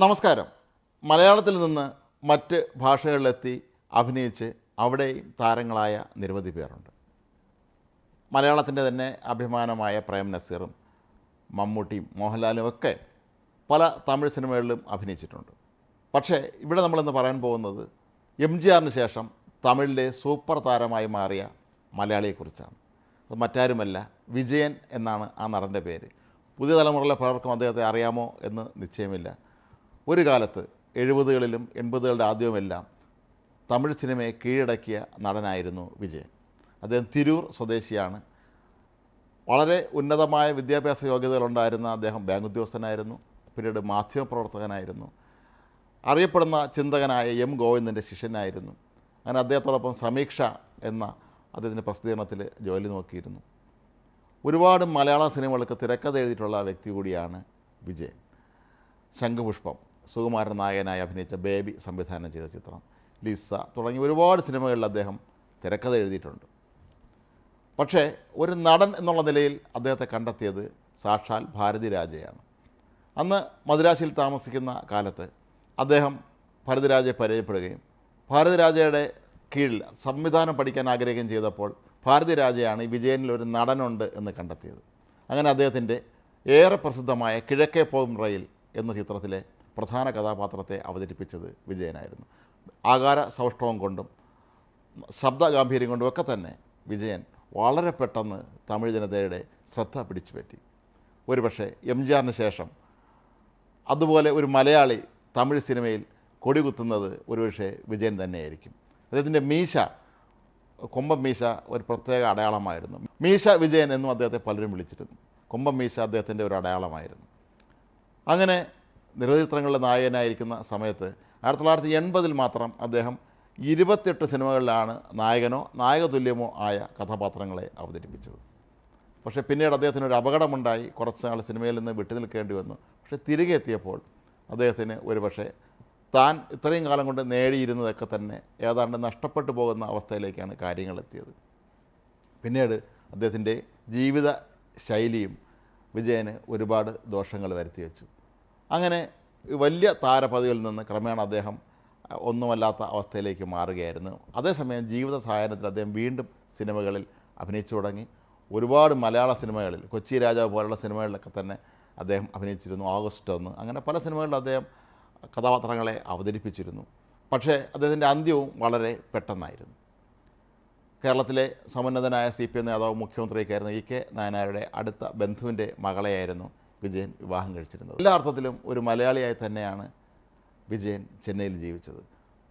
നമസ്കാരം. മലയാളത്തിൽ നിന്ന് മറ്റ് ഭാഷകളിലെത്തി അഭിനയിച്ച് അവിടെയും താരങ്ങളായ നിരവധി പേരുണ്ട്. മലയാളത്തിന്റെ തന്നെ അഭിമാനമായ പ്രേം നസീറും മമ്മൂട്ടിയും മോഹൻലാലും ഒക്കെ പല തമിഴ് സിനിമകളിലും അഭിനയിച്ചിട്ടുണ്ട്. പക്ഷേ ഇവിടെ നമ്മളിന്ന് പറയാൻ പോകുന്നത് എം ജി ആറിന് ശേഷം തമിഴിലെ സൂപ്പർ താരമായി മാറിയ മലയാളിയെക്കുറിച്ചാണ്. അത് മറ്റാരുമല്ല വിജയൻ എന്നാണ് ആ നടന്റെ പേര്. പുതിയ തലമുറയിലെ പലർക്കും അദ്ദേഹത്തെ അറിയാമോ എന്ന് നിശ്ചയമില്ല. ഒരു കാലത്ത് എഴുപതുകളിലും എൺപതുകളുടെ ആദ്യവുമെല്ലാം തമിഴ് സിനിമയെ കീഴടക്കിയ നടനായിരുന്നു വിജയൻ. അദ്ദേഹം തിരൂർ സ്വദേശിയാണ്. വളരെ ഉന്നതമായ വിദ്യാഭ്യാസ യോഗ്യതകളുണ്ടായിരുന്ന അദ്ദേഹം ബാങ്ക് ഉദ്യോഗസ്ഥനായിരുന്നു പിന്നീട് മാധ്യമപ്രവർത്തകനായിരുന്നു. അറിയപ്പെടുന്ന ചിന്തകനായ എം ഗോവിന്ദന്റെ ശിഷ്യനായിരുന്നു. അങ്ങനെ അദ്ദേഹത്തോടൊപ്പം സമീക്ഷ എന്ന അദ്ദേഹത്തിന്റെ പ്രസിദ്ധീകരണത്തിൽ ജോലി നോക്കിയിരുന്നു. ഒരുപാട് മലയാള സിനിമകൾക്ക് തിരക്കഥ എഴുതിയിട്ടുള്ള വ്യക്തി കൂടിയാണ് വിജയൻ. ശംഖുപുഷ്പം. സുകുമാരൻ നായകനായി അഭിനയിച്ച ബേബി സംവിധാനം ചെയ്ത ചിത്രം ലിസ തുടങ്ങി ഒരുപാട് സിനിമകളിൽ അദ്ദേഹം തിരക്കഥ എഴുതിയിട്ടുണ്ട്. പക്ഷേ ഒരു നടൻ എന്നുള്ള നിലയിൽ അദ്ദേഹത്തെ കണ്ടെത്തിയത് സാക്ഷാൽ ഭാരതി രാജയാണ്. അന്ന് മദ്രാസിൽ താമസിക്കുന്ന കാലത്ത് അദ്ദേഹം ഭാരതിരാജയെ പരിചയപ്പെടുകയും ഭാരതിരാജയുടെ കീഴിൽ സംവിധാനം പഠിക്കാൻ ആഗ്രഹിക്കുകയും ചെയ്തപ്പോൾ ഭാരതിരാജയാണ് വിജയനിൽ ഒരു നടനുണ്ട് എന്ന് കണ്ടെത്തിയത്. അങ്ങനെ അദ്ദേഹത്തിന്റെ ഏറെ പ്രസിദ്ധമായ കിഴക്കേ പോകും റെയിൽ എന്ന ചിത്രത്തിലെ പ്രധാന കഥാപാത്രത്തെ അവതരിപ്പിച്ചത് വിജയനായിരുന്നു. ആകാര സൗഷ്ഠവം കൊണ്ടും ശബ്ദ ഗാംഭീര്യം കൊണ്ടും ഒക്കെ തന്നെ വിജയൻ വളരെ പെട്ടെന്ന് തമിഴ് ജനതയുടെ ശ്രദ്ധ പിടിച്ചുപറ്റി. ഒരുപക്ഷെ എം ജി ആറിന് ശേഷം അതുപോലെ ഒരു മലയാളി തമിഴ് സിനിമയിൽ കൊടികുത്തുന്നത് ഒരുപക്ഷെ വിജയൻ തന്നെയായിരിക്കും. അദ്ദേഹത്തിന്റെ മീശ കൊമ്പം മീശ ഒരു പ്രത്യേക അടയാളമായിരുന്നു. മീശ വിജയൻ എന്നും അദ്ദേഹത്തെ പലരും വിളിച്ചിരുന്നു. കൊമ്പം മീശ അദ്ദേഹത്തിന്റെ ഒരു അടയാളമായിരുന്നു. അങ്ങനെ നിരവധി ചിത്രങ്ങളുടെ നായകനായിരിക്കുന്ന സമയത്ത് ആയിരത്തി തൊള്ളായിരത്തി എൺപതിൽ മാത്രം അദ്ദേഹം ഇരുപത്തെട്ട് സിനിമകളിലാണ് നായകനോ നായക തുല്യമോ ആയ കഥാപാത്രങ്ങളെ അവതരിപ്പിച്ചത്. പക്ഷേ പിന്നീട് അദ്ദേഹത്തിന് ഒരു അപകടമുണ്ടായി. കുറച്ച് നാൾ സിനിമയിൽ നിന്ന് വിട്ടു നിൽക്കേണ്ടി വന്നു. പക്ഷേ തിരികെ എത്തിയപ്പോൾ അദ്ദേഹത്തിന് ഒരുപക്ഷെ താൻ ഇത്രയും കാലം കൊണ്ട് നേടിയിരുന്നതൊക്കെ തന്നെ ഏതാണ്ട് നഷ്ടപ്പെട്ടു പോകുന്ന അവസ്ഥയിലേക്കാണ് കാര്യങ്ങൾ എത്തിയത്. പിന്നീട് അദ്ദേഹത്തിന്റെ ജീവിത ശൈലിയും വിജയന് ഒരുപാട് ദോഷങ്ങൾ വരുത്തി വെച്ചു. അങ്ങനെ വലിയ താരപദവിയിൽ നിന്ന് ക്രമേണ അദ്ദേഹം ഒന്നുമല്ലാത്ത അവസ്ഥയിലേക്ക് മാറുകയായിരുന്നു. അതേസമയം ജീവിത സഹായത്തിൽ അദ്ദേഹം വീണ്ടും സിനിമകളിൽ അഭിനയിച്ചു തുടങ്ങി. ഒരുപാട് മലയാള സിനിമകളിൽ കൊച്ചി രാജാവ് പോലുള്ള സിനിമകളിലൊക്കെ തന്നെ അദ്ദേഹം അഭിനയിച്ചിരുന്നു ഓഗസ്റ്റ് ഒന്ന്. അങ്ങനെ പല സിനിമകളിൽ അദ്ദേഹം കഥാപാത്രങ്ങളെ അവതരിപ്പിച്ചിരുന്നു. പക്ഷേ അദ്ദേഹത്തിന്റെ അന്ത്യവും വളരെ പെട്ടെന്നായിരുന്നു. കേരളത്തിലെ സമുന്നതനായ സി പി എം നേതാവ് മുഖ്യമന്ത്രിയൊക്കെയായിരുന്ന ഇ കെ നായനാരുടെ അടുത്ത ബന്ധുവിന്റെ മകളെയായിരുന്നു വിജയൻ വിവാഹം കഴിച്ചിരുന്നത്. എല്ലാ അർത്ഥത്തിലും ഒരു മലയാളിയായി തന്നെയാണ് വിജയൻ ചെന്നൈയിൽ ജീവിച്ചത്.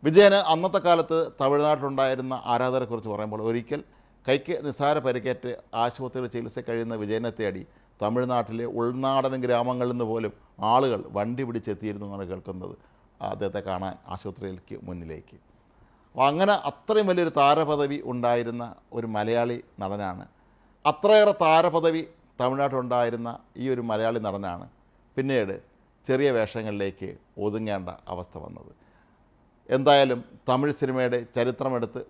വിജയന് അന്നത്തെ കാലത്ത് തമിഴ്നാട്ടിലുണ്ടായിരുന്ന ആരാധകരെക്കുറിച്ച് പറയുമ്പോൾ ഒരിക്കൽ കൈക്ക് നിസ്സാര പരിക്കേറ്റ് ആശുപത്രിയിൽ ചികിത്സ കഴിയുന്ന വിജയനെ തേടി തമിഴ്നാട്ടിലെ ഉൾനാടൻ ഗ്രാമങ്ങളിൽ നിന്ന് പോലും ആളുകൾ വണ്ടി പിടിച്ചെത്തിയിരുന്നു എന്നാണ് കേൾക്കുന്നത് അദ്ദേഹത്തെ കാണാൻ ആശുപത്രിയിലേക്ക് മുന്നിലേക്ക്. അപ്പോൾ അങ്ങനെ അത്രയും വലിയൊരു താരപദവി ഉണ്ടായിരുന്ന ഒരു മലയാളി നടനാണ്. അത്രയേറെ താരപദവി തമിഴ്നാട്ടിലുണ്ടായിരുന്ന ഈ ഒരു മലയാളി നടനാണ് പിന്നീട് ചെറിയ വേഷങ്ങളിലേക്ക് ഒതുങ്ങേണ്ട അവസ്ഥ വന്നത്. എന്തായാലും തമിഴ് സിനിമയുടെ ചരിത്രമെടുത്ത്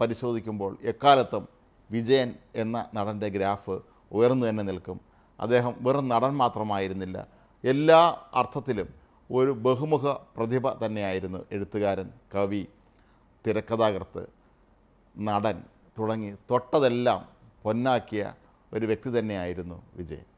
പരിശോധിക്കുമ്പോൾ എക്കാലത്തും വിജയൻ എന്ന നടന്റെ ഗ്രാഫ് ഉയർന്നു തന്നെ നിൽക്കും. അദ്ദേഹം വെറും നടൻ മാത്രമായിരുന്നില്ല എല്ലാ അർത്ഥത്തിലും ഒരു ബഹുമുഖ പ്രതിഭ തന്നെയായിരുന്നു എഴുത്തുകാരൻ കവി തിരക്കഥാകൃത്ത് നടൻ തുടങ്ങി തൊട്ടതെല്ലാം പൊന്നാക്കിയ ഒരു വ്യക്തി തന്നെയായിരുന്നു വിജയൻ.